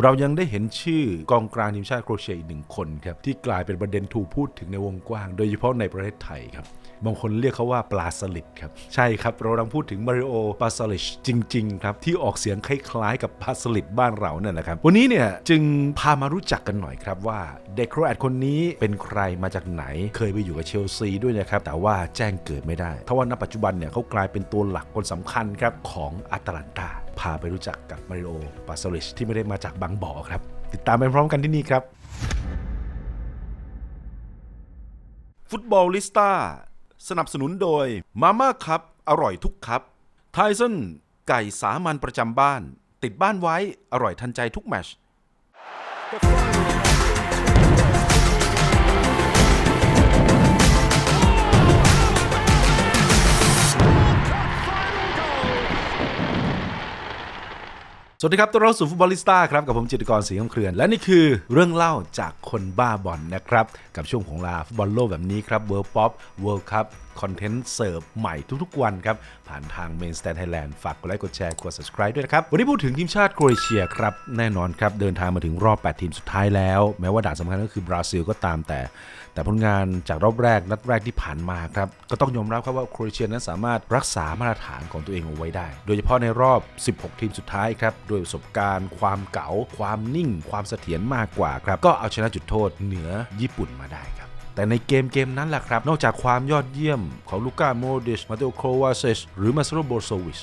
เรายังได้เห็นชื่อกองกลางทีมชาติโครเอเชียอีกหนึ่งคนครับที่กลายเป็นประเด็นถูกพูดถึงในวงกว้าง โดยเฉพาะในประเทศไทยครับบางคนเรียกเขาว่าปลาสลิดครับ ใช่ครับ เรากำลังพูดถึงมาริโอปลาสลิชจริง ๆ ครับ ที่ออกเสียงคล้ายๆ กับปลาสลิดบ้านเราเนี่ยนะครับ วันนี้เนี่ยจึงพามารู้จักกันหน่อยครับว่าเด็กโครแอตคนนี้เป็นใครมาจากไหน เคยไปอยู่กับเชลซีด้วยนะครับ แต่ว่าแจ้งเกิดไม่ได้ เพราะว่าณปัจจุบันเนี่ยเขากลายเป็นตัวหลักคนสำคัญครับของอาตแลนตา พาไปรู้จักกับมาริโอปาสลิชที่ไม่ได้มาจากบางบ่อครับ ติดตามไปพร้อมกันที่นี่ครับ ฟุตบอลลิสต้าสนับสนุนโดยมาม่าครับ อร่อยทุกครับไทสันไก่สามัญประจำบ้าน ติดบ้านไว้อร่อยทันใจทุกแมช สวัสดีครับต้อนรับสู่ฟุตบอลลิสต้าครับ กับผมจิตกรศรีคำเครือน และนี่คือเรื่องเล่าจากคนบ้าบอลนะครับ กับช่วงของลาฟุตบอลโลกแบบนี้ครับ World Pop World Cup ค คอนเทนต์เสิร์ฟใหม่ทุกๆวันครับ ผ่านทาง Main Stand Thailand ฝากกดไลค์กดแชร์กด subscribe ด้วยนะครับ วันนี้พูดถึงทีมชาติโครเอเชียครับ แน่นอนครับ เดินทางมาถึงรอบ 8 ทีมสุดท้ายแล้ว แม้ว่าด่านสำคัญก็คือบราซิลก็ตามแต่ แต่ผลงานจากรอบแรกนัดแรกที่ผ่านมาครับก็ต้องยอมรับครับว่าโครเอเชียนั้นสามารถรักษามาตรฐานของตัวเองเอาไว้ได้ โดยเฉพาะในรอบ 16 ทีมสุดท้ายครับด้วยประสบการณ์ ความเก๋าความนิ่ง ความเสถียรมากกว่าครับก็เอาชนะจุดโทษเหนือญี่ปุ่นมาได้ครับ แต่ในเกมเกมนั้นแหละครับ นอกจากความยอดเยี่ยมของลูก้าโมดิชมาเตโอโครวาเซชหรือมาซโรโบโซวิช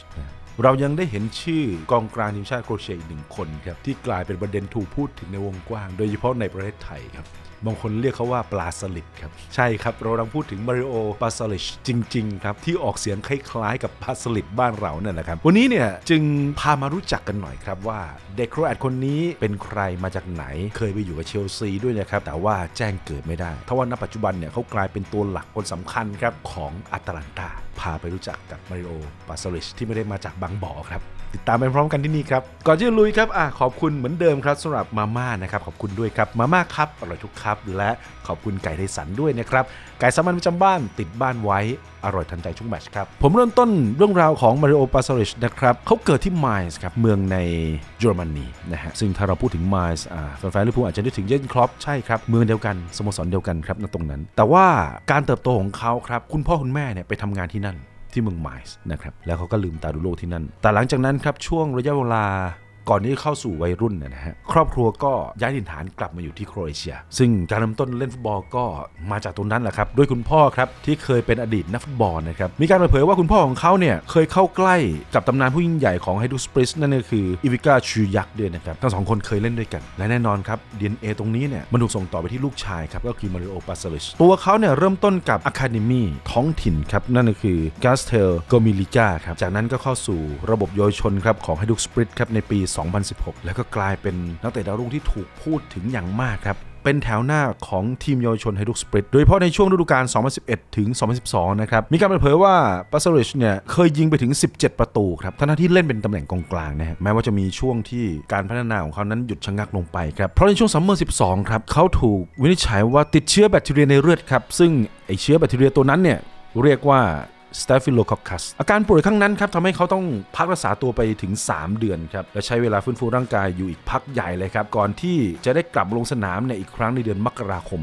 เรายังได้เห็นชื่อกองกลางทีมชาติโครเอเชียอีกหนึ่งคนครับที่กลายเป็นประเด็นถูกพูดถึงในวงกว้าง โดยเฉพาะในประเทศไทยครับ บางคนเรียกเขาว่าปลาสลิดครับ ใช่ครับ เรากำลังพูดถึงมาริโอปลาสลิชจริง ๆ ครับ ที่ออกเสียงคล้าย ๆ กับปลาสลิดบ้านเราเนี่ยนะครับ วันนี้เนี่ยจึงพามารู้จักกันหน่อยครับว่าเด็กโครแอตคนนี้เป็นใครมาจากไหน เคยไปอยู่กับเชลซีด้วยนะครับแต่ว่าแจ้งเกิดไม่ได้เพราะว่าณปัจจุบันเนี่ยเขากลายเป็นตัวหลักคนสำคัญครับของอาตแลนตาพาไปรู้จักกับมาริโอปาสลิชที่ไม่ได้มาจากบางบ่อครับ ติดตามไปพร้อมกันที่นี่ครับ ก่อนที่จะลุยครับอะขอบคุณเหมือนเดิมครับสำหรับมาม่านะครับขอบคุณด้วยครับมาม่าครับอร่อยทุกครับ และขอบคุณไก่ไทสันด้วยนะครับไก่สามัญประจำบ้านติดบ้านไว้อร่อยทันใจทุกแมชครับ ผมเริ่มต้นเรื่องราวของมาริโอปาซาริชนะครับเขาเกิดที่ไมส์ครับเมืองในเยอรมนีนะฮะซึ่งถ้าเราพูดถึงไมส์อ่าแฟนๆลิเวอร์พูลอาจจะนึกถึงเยนครอปใช่ครับ เมืองเดียวกันสโมสรเดียวกันครับณตรงนั้น แต่ว่าการเติบโตของเขาครับคุณพ่อคุณแม่เนี่ยไปทำงานที่นั่น ที่เมืองไมส์นะครับแล้วเขาก็ลืมตาดูโลกที่นั่น แต่หลังจากนั้นครับช่วงระยะเวลา ก่อนที่เข้าสู่วัยรุ่นเนี่ยนะฮะครอบครัวก็ย้ายถิ่นฐานกลับมาอยู่ที่โครเอเชีย ซึ่งการเริ่มต้นเล่นฟุตบอลก็มาจากตรงนั้นแหละครับด้วยคุณพ่อครับที่เคยเป็นอดีตนักฟุตบอลนะครับมีการเปิดเผยว่าคุณพ่อของเขาเนี่ยเคยเข้าใกล้กับตำนานผู้ยิ่งใหญ่ของไฮดูสปริสนั่นก็คืออีวิกาชูยักษ์ด้วยนะครับทั้งสองคนเคยเล่นด้วยกัน และแน่นอนครับ DNA ตรงนี้เนี่ยมันถูกส่งต่อไปที่ลูกชายครับก็คือมาริโอปาซาลิชตัวเขาเนี่ยเริ่มต้นกับอะคาเดมี่ท้องถิ่นครับนั่นก็คือกาสเทลโกมิลิกาครับจากนั้นก็เข้าสู่ระบบเยาวชนครับของไฮดูสปริตครับในปี2016 แล้วก็กลายเป็นนักเตะดาวรุ่งที่ถูกพูดถึงอย่างมากครับ เป็นแถวหน้าของทีมเยาวชนไฮดุกสปริต โดยเฉพาะในช่วงฤดูกาล 2011 ถึง 2012 นะครับ มีการเปิดเผยว่าปาสริชเนี่ยเคยยิงไปถึง 17 ประตูครับทั้งที่เล่นเป็นตำแหน่งกองกลางนะฮะแม้ว่าจะมีช่วงที่การพัฒนาของเขานั้นหยุดชะงักลงไปครับ เพราะในช่วงซัมเมอร์ 12 ครับเขาถูกวินิจฉัยว่าติดเชื้อแบคทีเรียในเลือดครับซึ่งไอเชื้อแบคทีเรียตัวนั้นเนี่ยเรียกว่า Staphylococcus อาการป่วยครั้งนั้นครับทำให้เขาต้องพักรักษาตัวไปถึง 3 เดือนครับ และใช้เวลาฟื้นฟูร่างกายอยู่อีกพักใหญ่เลยครับ ก่อนที่จะได้กลับลงสนามในอีกครั้งในเดือนมกราคม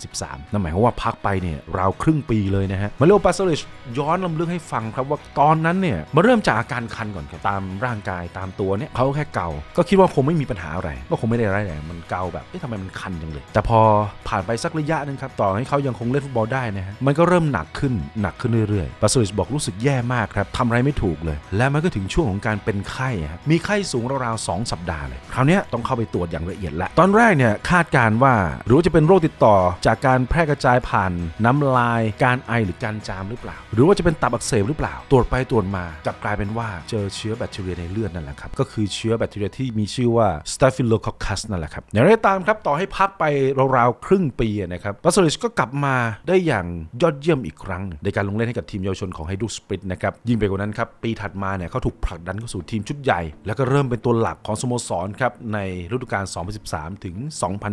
2013 นั่นหมายความว่าพักไปเนี่ยราวครึ่งปีเลยนะฮะมาเลโอปาสลิชย้อนลำลึกให้ฟังครับว่าตอนนั้นเนี่ยมาเริ่มจากอาการคันก่อนครับตามร่างกายตามตัวเนี่ยเขาแค่เกาก็คิดว่าคงไม่มีปัญหาอะไรก็คงไม่ได้อะไรายแรงมันเกาแบบเอ๊ะทำไมมันคันจังเลย แต่พอผ่านไปสักระยะหนึงครับต่อให้เขายังคงเล่นฟุตบอลได้นะฮะมันก็เริ่มหนักขึ้นหนักขึ้นเรื่อยๆปาสลิชบอกรู้สึกแย่มากครับทำอะไรไม่ถูกเลย และมันก็ถึงช่วงของการเป็นไข้ครับมีไข้สูงราวๆ2สัปดาห์เลย คราวนี้ต้องเข้าไปตรวจอย่างละเอียดละตอนแรกเนี่ยคาดการณ์ว่าหรือว่าจะเป็นโรคติดต่อจากการแพร่กระจายผ่านน้ำลาย การไอหรือการจามหรือเปล่า หรือว่าจะเป็นตับอักเสบหรือเปล่า ตรวจไปตรวจมากลับกลายเป็นว่าเจอเชื้อแบคทีเรียในเลือดนั่นแหละครับก็คือเชื้อแบคทีเรียที่มีชื่อว่า Staphylococcus นั่นแหละครับอย่างไรตามครับต่อให้พักไปราวๆครึ่งปีนะครับบัสลิชก็กลับมาได้อย่างยอดเยี่ยมอีกครั้ง ในการลงเล่นให้กับทีมเยาวชนของไฮดูสปริตนะครับยิ่งไปกว่านั้นครับปีถัดมาเนี่ยเขาถูกผลักดันเข้าสู่ทีมชุดใหญ่ แล้วก็เริ่มเป็นตัวหลักของสโมสรครับในฤดูกาล 2013 ถึง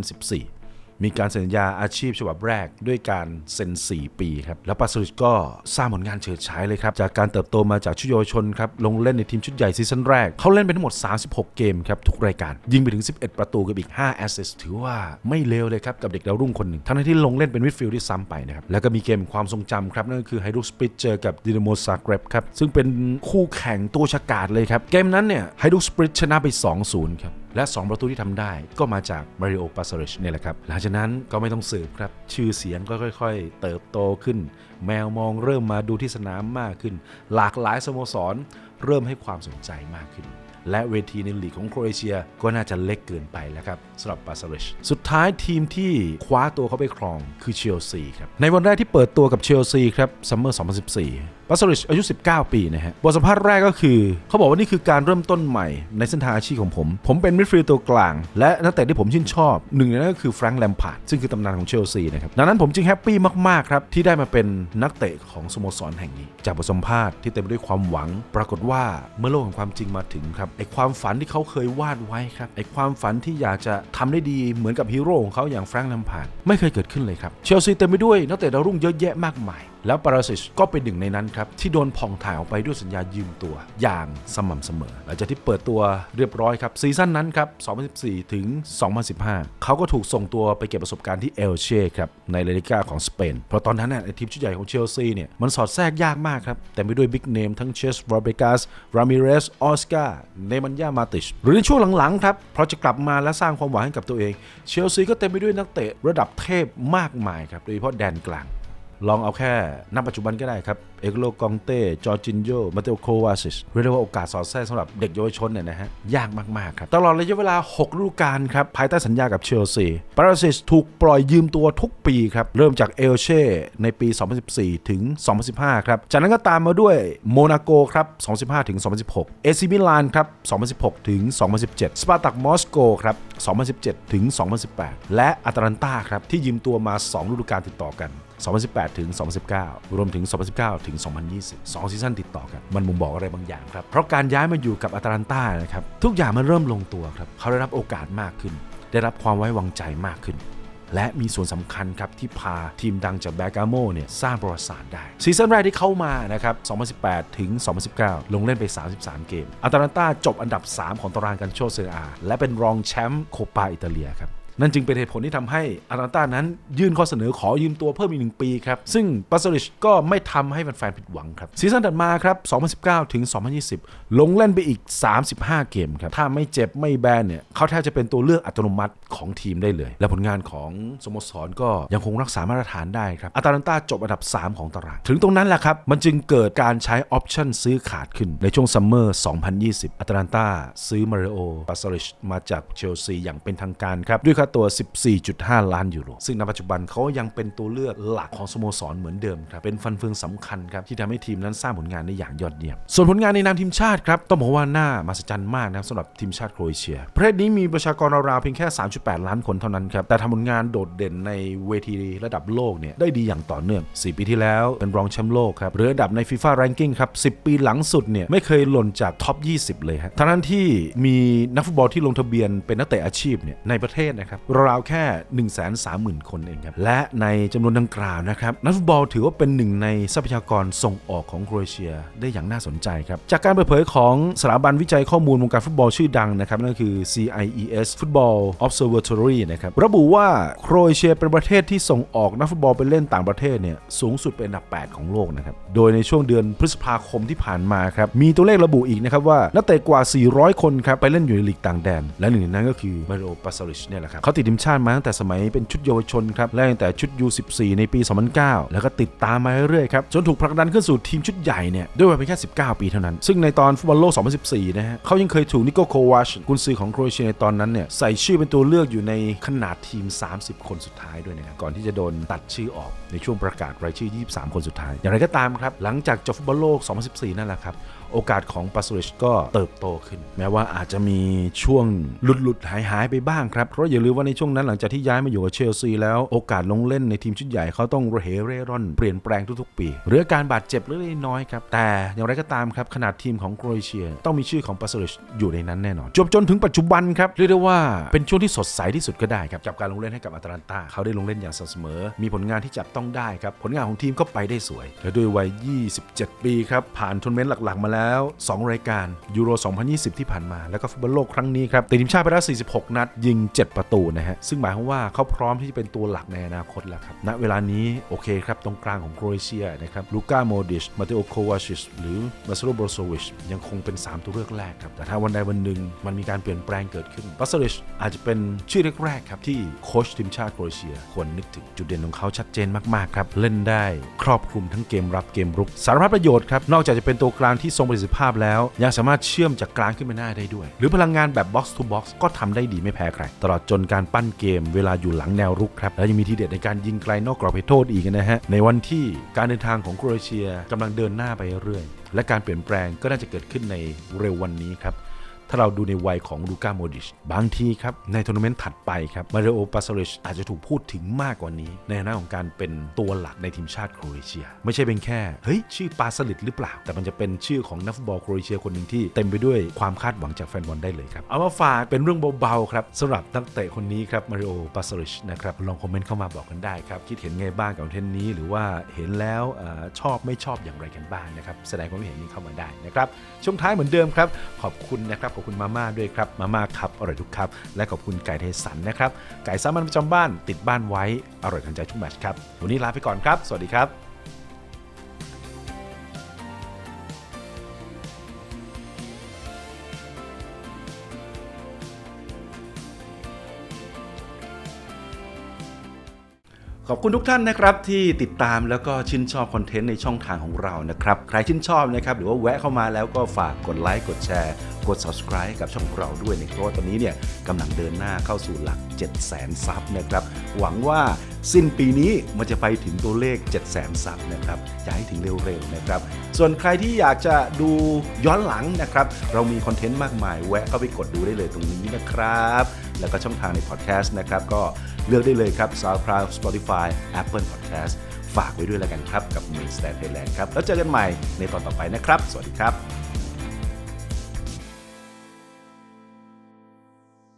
2014 มีการเซ็นสัญญาอาชีพฉบับแรกด้วยการเซ็น 4 ปีครับ แล้วปาสลิชก็สร้างผลงานเฉิดฉายเลยครับ จากการเติบโตมาจากชุดเยาวชนครับ ลงเล่นในทีมชุดใหญ่ซีซั่นแรก เขาเล่นไปทั้งหมด 36 เกมครับ ทุกรายการ ยิงไปถึง 11 ประตูกับอีก 5 แอสซิสต์ถือว่าไม่เลวเลยครับ กับเด็กดาวรุ่งคนหนึ่ง ทั้งที่ลงเล่นเป็นมิดฟิลด์ที่ซ้ำไปนะครับ แล้วก็มีเกมความทรงจำครับ นั่นก็คือไฮดูสปิตเจอกับดินาโมซาเกรบครับ ซึ่งเป็นคู่แข่งตัวฉกาจเลยครับ เกมนั้นเนี่ยไฮดูสปิตชนะไป 2-0 ครับ และ 2 ประตูที่ทำได้ก็มาจากมาริโอปาสเรชเนี่ยแหละครับหลังจากนั้นก็ไม่ต้องสืบครับ ชื่อเสียงก็ค่อยๆ เติบโตขึ้น แมวมองเริ่มมาดูที่สนามมากขึ้น หลากหลายสโมสร เริ่มให้ความสนใจมากขึ้น และเวทีในลีกของโครเอเชียก็น่าจะเล็กเกินไปแล้วครับสำหรับปาสเรชสุดท้ายทีมที่คว้าตัวเขาไปครองคือเชลซีครับในวันแรกที่เปิดตัวกับเชลซีครับซัมเมอร์ 2014 ปาสริชอายุ 19 ปีนะฮะบทสัมภาษณ์แรกก็คือ เขาบอกว่านี่คือการเริ่มต้นใหม่ในเส้นทางอาชีพของผม ผมเป็นมิดฟิลด์ตัวกลาง และนักเตะที่ผมชื่นชอบหนึ่งในนั้นก็คือแฟรงค์แลมพาร์ดซึ่งคือตำนานของเชลซีนะครับดังนั้นผมจึงแฮปปี้มาก ๆ ครับ ที่ได้มาเป็นนักเตะของสโมสรแห่งนี้ จากบทสัมภาษณ์ที่เต็มไปด้วยความหวัง ปรากฏว่าเมื่อโลกแห่งความจริงมาถึงครับไอความฝันที่เขาเคยวาดไว้ครับไอความฝันที่อยากจะทำได้ดีเหมือนกับฮีโร่ของเขาอย่างแฟรงค์แลมพาร์ดไม่เคยเกิดขึ้นเลยครับเชลซีเต็มไปด้วยนักเตะดาวรุ่งเยอะแยะมากมาย แล้วปาราซิชก็เป็นหนึ่งในนั้นครับ ที่โดนผ่องถ่ายออกไปด้วยสัญญายืมตัวอย่างสม่ำเสมอ หลังจากที่เปิดตัวเรียบร้อยครับ ซีซั่นนั้นครับ 2014 ถึง 2015 เขาก็ถูกส่งตัวไปเก็บประสบการณ์ที่เอลเช่ครับ ในลาลิก้าของสเปน เพราะตอนนั้นน่ะไอทีมชุดใหญ่ของเชลซีเนี่ยมันสอดแทรกยากมากครับ แต่ไปด้วยบิ๊กเนมทั้งเชสโรเบกัสรามิเรสออสการ์เนมันยามาติชหรือในช่วงหลังๆครับเพราะจะกลับมาและสร้างความหวังให้กับตัวเองเชลซีก็เต็มไปด้วยนักเตะระดับเทพมากมายครับโดยเฉพาะแดนกลาง ลองเอาแค่ณปัจจุบันก็ได้ครับ เอกโลกองเต้ จอร์จินโยมาเตโอโควาซิสเรียกได้ว่าโอกาสสอดแทรกสำหรับเด็กเยาวชนเนี่ยนะฮะ ยากมาก ๆ ครับ ตลอดระยะเวลา 6 ฤดูกาลครับ ภายใต้สัญญากับเชลซีปาราซิสถูกปล่อยยืมตัวทุกปีครับ เริ่มจากเอลเช่ในปี 2014 ถึง 2015 ครับ จากนั้นก็ตามมาด้วยโมนาโกครับ 2015 ถึง 2016 เอซิมิลานครับ 2016 ถึง 2017 สปาร์ตักมอสโกครับ 2017 ถึง 2018 และอาตาลันตาครับที่ยืมตัวมา 2 ฤดูกาลติดต่อกัน 2018 ถึง 2019 รวมถึง 2019 ถึง 2020 2 ซีซั่นติดต่อกัน มันมุมบอกอะไรบางอย่างครับ เพราะการย้ายมาอยู่กับอาตาลันตานะครับ ทุกอย่างมันเริ่มลงตัวครับ เขาได้รับโอกาสมากขึ้น ได้รับความไว้วางใจมากขึ้น และมีส่วนสำคัญครับ ที่พาทีมดังจากแบกาโมเนี่ย สร้างประวัติศาสตร์ได้ ซีซั่นแรกที่เข้ามานะครับ 2018 ถึง 2019 ลงเล่นไป 33 เกมอาตาลันตาจบอันดับ 3 ของตารางกันโชเซอาและเป็นรองแชมป์โคปาอิตาเลียครับ นั่นจึงเป็นเหตุผลที่ทำให้อารันต้านั้นยื่นข้อเสนอขอยืมตัวเพิ่มอีกหนึ่งปีครับ ซึ่งปัสริชก็ไม่ทำให้แฟนๆผิดหวังครับ ซีซั่นถัดมาครับ 2019 ถึง 2020 ลงเล่นไปอีก 35 เกมครับ ถ้าไม่เจ็บไม่แบนเนี่ยเขาแทบจะเป็นตัวเลือกอัตโนมัติของทีมได้เลย และผลงานของสโมสรก็ยังคงรักษามาตรฐานได้ครับอาตาลันต้าจบอันดับ 3 ของตาราง ถึงตรงนั้นแหละครับมันจึงเกิดการใช้ออปชั่นซื้อขาดขึ้นในช่วงซัมเมอร์ 2020อาตาลันต้าซื้อมาริโอปัสริชมาจากเชลซีอย่างเป็นทางการครับด้วยค่าาตัว 14.5 ล้านยูโร ซึ่งในปัจจุบันเขายังเป็นตัวเลือกหลักของสโมสรเหมือนเดิมครับ เป็นฟันเฟืองสำคัญครับ ที่ทำให้ทีมนั้นสร้างผลงานได้อย่างยอดเยี่ยม ส่วนผลงานในนามทีมชาติครับ ต้องบอกว่าน่ามหัศจรรย์มากนะสำหรับทีมชาติโครเอเชีย ประเทศนี้มีประชากรราวๆเพียงแค่ 3.8 ล้านคนเท่านั้นครับ แต่ทำผลงานโดดเด่นในเวทีระดับโลกเนี่ยได้ดีอย่างต่อเนื่อง 4 ปีที่แล้วเป็นรองแชมป์โลกครับหรืออันดับใน FIFA Ranking ครับ 10 ปีหลังสุดเนี่ยไม่เคยหล่นจากท็อป 20 เลยฮะทั้งนั้นที่มีนักฟุตบอลที่ลงทะเบียนเป็นนักเตะอาชีพเนี่ยในประเทศนะครับราวๆแค่ 1 3 0 0 0 0 คนเองครับ และในจำนวนดังกล่าวนะครับนักฟุตบอลถือว่าเป็นหนึ่งในทรัพยากรส่งออกของโครเอเชียได้อย่างน่าสนใจครับ จากการเปิดเผยของสถาบันวิจัยข้อมูลวงการฟุตบอลชื่อดังนะครับนั่นคือ CIES Football Observatory นะครับระบุว่าโครเอเชียเป็นประเทศที่ส่งออกนักฟุตบอลไปเล่นต่างประเทศเนี่ยสูงสุดเป็นอันดับ 8 ของโลกนะครับโดยในช่วงเดือนพฤษภาคมที่ผ่านมาครับมีตัวเลขระบุอีกนะครับว่านักเตะกว่า 400 คนครับไปเล่นอยู่ในลีกต่างแดน และหนึ่งในนั้นก็คือมาโอปาซาริชเนี่ยแหละครับเขาติดทีมชาติมาตั้งแต่สมัยเป็นชุดเยาวชนครับและตั้งแต่ชุด U14 ในปี 2009 แล้วก็ติดตามมาเรื่อยๆครับจนถูกผลักดันขึ้นสู่ทีมชุดใหญ่เนี่ยด้วยวัยเพียงแค่19 ปีเท่านั้น ซึ่งในตอนฟุตบอลโลก 2014 นะฮะเขายังเคยถูกนิโกโควาชกุนซือของโครเอเชียในตอนนั้นเนี่ยใส่ชื่อเป็นตัวเลือกอยู่ในขนาดทีม 30 คนสุดท้ายด้วยนะครับก่อนที่จะโดนตัดชื่อออกในช่วงประกาศรายชื่อ 23 คนสุดท้าย อย่างไรก็ตามครับหลังจากจบฟุตบอลโลก 2014 นั่นแหละครับโอกาสของปาสริชก็เติบโตขึ้น แม้ว่าอาจจะมีช่วงหลุดหลุดหายหายไปบ้างครับ เพราะอย่าลืมว่าในช่วงนั้นหลังจากที่ย้ายมาอยู่กับเชลซีแล้วโอกาสลงเล่นในทีมชุดใหญ่เขาต้องระเหเร่ร่อนเปลี่ยนแปลงทุกๆ ปีหรืออาการบาดเจ็บเล็กน้อยครับ แต่อย่างไรก็ตามครับขนาดทีมของโครเอเชีย ต้องมีชื่อของปาสริชอยู่ในนั้นแน่นอน จบจนถึงปัจจุบันครับเรียกได้ว่าเป็นช่วงที่สดใสที่สุดก็ได้ครับกับการลงเล่นให้กับอัตแลนตาเขาได้ลงเล่นอย่างสม่ำเสมอ มีผลงานที่จับต้องได้ครับผลงานของทีมก็ไปได้สวยและด้วยวัย 27 ปีครับผ่านทัวร์นาเมนต์หลักๆมาแล้ว2 รายการยูโร 2020 ที่ผ่านมา แล้วก็ฟุตบอลโลกครั้งนี้ครับติดทีมชาติไปแล้ว 46 นัด ยิง 7 ประตูนะฮะ ซึ่งหมายความว่าเขาพร้อมที่จะเป็นตัวหลักในอนาคตแล้วครับณเวลานี้โอเคครับ ตรงกลางของโครเอเชียนะครับลูก้าโมดิชมาเตโอโควาชิชหรือมาซโรโบรโซวิชยังคงเป็น 3 ตัวเลือกแรกครับแต่ถ้าวันใดวันหนึ่งมันมีการเปลี่ยนแปลงเกิดขึ้นบัสริชอาจจะเป็นชื่อแรกๆครับที่โค้ชทีมชาติโครเอเชียควรนึกถึงจุดเด่นของเขาชัดเจนมากๆครับเล่นได้ครอบคลุมทั้งเกมรับเกมรุกสารพัดประโยชน์ครับนอกจากจะเป็นตัวกลางที่ทรงประสิทธิภาพแล้ว ยังสามารถเชื่อมจากกลางขึ้นไปหน้าได้ด้วย หรือพลังงานแบบ box to box ก็ทำได้ดีไม่แพ้ใคร ตลอดจนการปั้นเกมเวลาอยู่หลังแนวรุกครับ และยังมีทีเด็ดในการยิงไกลนอกกรอบเขตโทษอีกนะฮะ ในวันที่การเดินทางของโครเอเชียกำลังเดินหน้าไปเรื่อยและการเปลี่ยนแปลงก็น่าจะเกิดขึ้นในเร็ววันนี้ครับ ถ้าเราดูในวัยของลูก้าโมดิชบางทีครับ ในทัวร์นาเมนต์ถัดไปครับมาริโอปาสริชอาจจะถูกพูดถึงมากกว่านี้ ในฐานะของการเป็นตัวหลักในทีมชาติโครเอเชีย ไม่ใช่เป็นแค่ เฮ้ย ชื่อปาสลิดหรือเปล่า แต่มันจะเป็นชื่อของนักฟุตบอลโครเอเชียคนหนึ่งที่เต็มไปด้วยความคาดหวังจากแฟนบอลได้เลยครับเอามาฝากเป็นเรื่องเบาๆครับสำหรับนักเตะคนนี้ครับมาริโอปาสริชนะครับลองคอมเมนต์เข้ามาบอกกันได้ครับคิดเห็นไงบ้างกับเทนนี้ หรือว่าเห็นแล้วอชอบไม่ชอบอย่างไรกันบ้างนะครับแสดงความคิดเห็นนี้เข้ามาได้นะครับช่วงท้ายเหมือนเดิมครับขอบคุณนะครับขอบคุณมาม่าด้วยครับมาม่าครับอร่อยทุกครับ และขอบคุณไก่เทสันนะครับไก่สามัญประจำบ้านติดบ้านไว้อร่อยทันใจทุกแมชครับวันนี้ลาไปก่อนครับ สวัสดีครับ ขอบคุณทุกท่านนะครับที่ติดตามแล้วก็ชื่นชอบคอนเทนต์ในช่องทางของเรานะครับ ใครชื่นชอบนะครับหรือว่าแวะเข้ามาแล้วก็ฝากกดไลค์กดแชร์ กด subscribe กับช่องของเราด้วยนะครับเพราะว่าตอนนี้เนี่ยกำลังเดินหน้าเข้าสู่หลัก 7 0 0 0 0 0ซับนะครับ หวังว่าสิ้นปีนี้มันจะไปถึงตัวเลข 7 0 0 0 0 0ซับนะครับอยากให้ถึงเร็วๆนะครับ ส่วนใครที่อยากจะดูย้อนหลังนะครับ เรามีคอนเทนต์มากมาย แวะเข้าไปกดดูได้เลยตรงนี้นะครับ แล้วก็ช่องทางในพอดแคสต์นะครับก็เลือกได้เลยครับ SoundCloud Spotify Apple Podcast ฝากไว้ด้วยแล้วกันครับ กับ m a i n s t a n Thailand ครับ แล้วเจอกันใหม่ในตอนต่อไปนะครับ สวัสดีครับ